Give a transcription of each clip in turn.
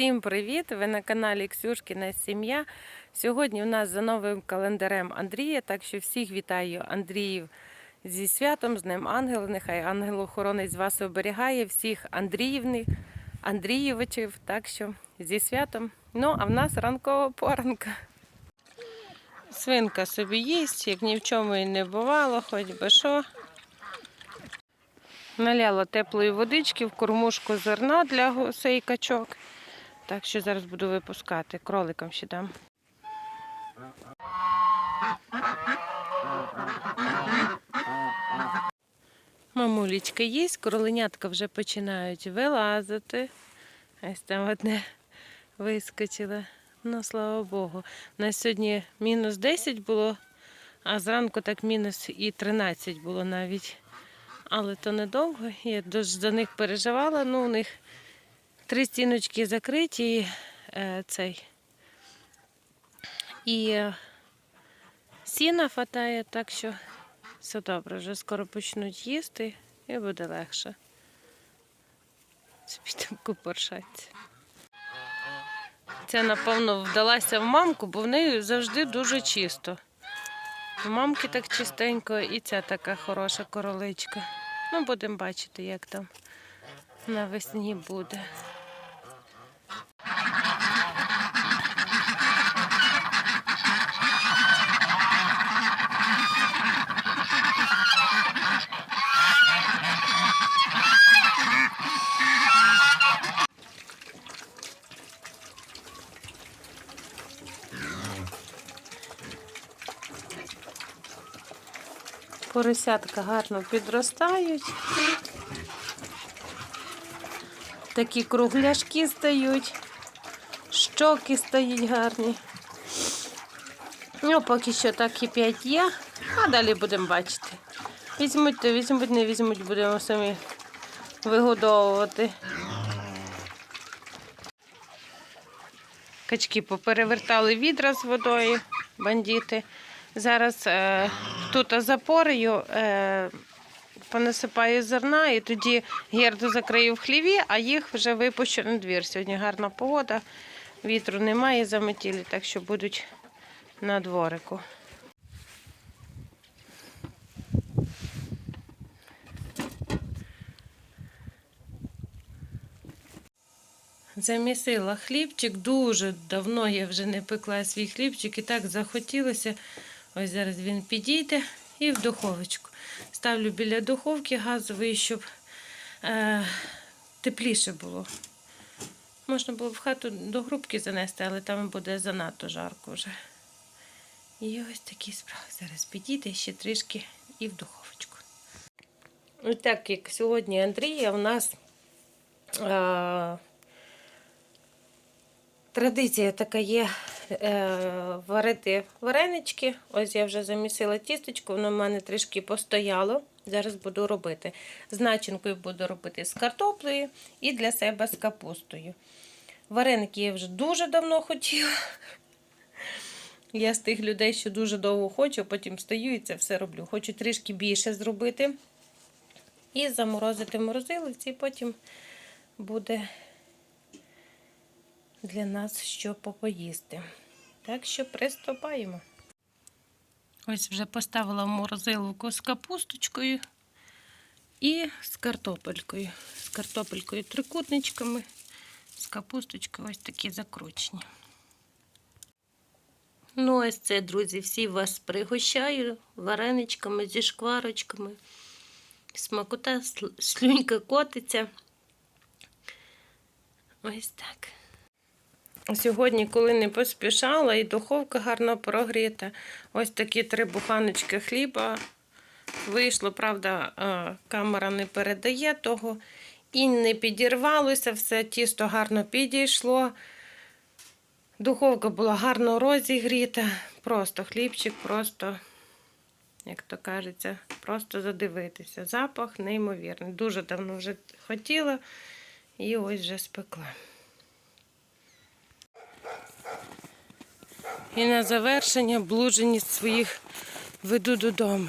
Всім привіт! Ви на каналі Ксюшкіна Сім'я. Сьогодні у нас за новим календарем Андрія, так що всіх вітаю Андріїв зі святом, з Днем Ангела. Нехай ангел-охоронець вас оберігає, всіх Андріївних, Андрієвичів, так що зі святом. Ну, а в нас ранкова поранка. Свинка собі їсть, як ні в чому і не бувало, хоч би що. Наляла теплої водички в кормушку зерна для гусей качок. Так що зараз буду випускати. Кроликам ще дам. Мамулечка їсть, кроленятка вже починають вилазити. Ось там одне вискочило. Ну, слава Богу. У нас сьогодні мінус 10 було, а зранку так мінус і 13 було навіть. Але то недовго. Я дуже за них переживала. Ну, у них три стіночки закриті. Е, цей. І сіна хватає, так що все добре. Вже скоро почнуть їсти і буде легше. Собі там купоршаться. Ця, напевно, вдалася в мамку, бо в неї завжди дуже чисто. У мамки так чистенько, і ця така хороша короличка. Ну, будемо бачити, як там навесні буде. Поросятка гарно підростають. Такі кругляшки стають, щоки стають гарні. Ну, поки що так кип'ять є, а далі будемо бачити. Візьмуть, то візьмуть, не візьмуть, будемо самі вигодовувати. Качки поперевертали відра з водою, бандити. Зараз е, тут запорою е, понасипаю зерна і тоді герду закрию в хліві, а їх вже випущу на двір. Сьогодні гарна погода, вітру немає заметілі, так що будуть на дворику. Замісила хлібчик. Дуже давно я вже не пекла свій хлібчик і так захотілося. Ось зараз він підійде і в духовочку. Ставлю біля духовки газової, щоб е, тепліше було. Можна було в хату до грубки занести, але там буде занадто жарко вже. І ось такі справи. Зараз підійде ще трішки і в духовочку. І так як сьогодні Андрія, у нас е, традиція така є варити варенички. Ось я вже замісила тістечко, воно в мене трішки постояло. Зараз буду робити. З начинкою буду робити з картоплею і для себе з капустою. Вареники я вже дуже давно хотіла. Я з тих людей, що дуже довго хочу, потім стою і це все роблю. Хочу трішки більше зробити і заморозити в морозилиці, і потім буде для нас що попоїсти. Так що приступаємо. Ось вже поставила в морозилку з капусточкою і з картопелькою. З картопелькою трикутничками, з капусточкою ось такі закручені. Ну, ось це, друзі, всі вас пригощаю вареничками зі шкварочками. Смакота, слюнька котиться. Ось так. Сьогодні, коли не поспішала, і духовка гарно прогріта. Ось такі три буханочки хліба. Вийшло, правда, е, камера не передає того. І не підірвалося, все тісто гарно підійшло. Духовка була гарно розігріта. Просто хлібчик, просто, як то кажеться, просто задивитися. Запах неймовірний. Дуже давно вже хотіла і ось вже спекла. І на завершення блудженість своїх веду додому.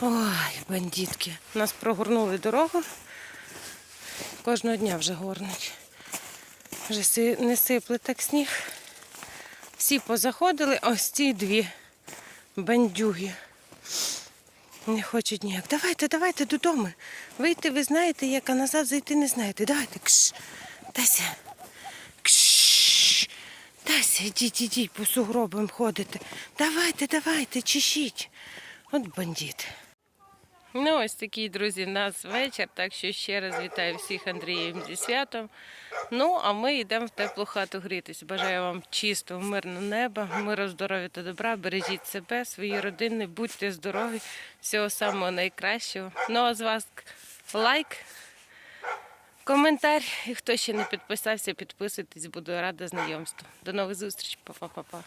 Ой, бандитки. Нас прогорнули дорогу. Кожного дня вже горнуть. Вже не сипле так сніг. Всі позаходили, ось ці дві бандюги. Не хочуть ніяк. Давайте, давайте додому. Вийти ви знаєте, як, а назад зайти не знаєте. Давайте. Кш. Тася. Тася, ідіть, ідіть, по сугробам ходите. Давайте, давайте, чешіть. От бандит. Ну, ось такий, друзі, в нас вечір. Так що ще раз вітаю всіх Андрієм зі святом. Ну, а ми йдемо в теплу хату грітись. Бажаю вам чистого, мирного неба, миру, здоров'я та добра. Бережіть себе, свої родини, будьте здорові, всього самого найкращого. Ну, а з вас лайк, коментар. І хто ще не підписався, підписуйтесь, буду рада знайомству. До нових зустрічей. Па-па-па-па.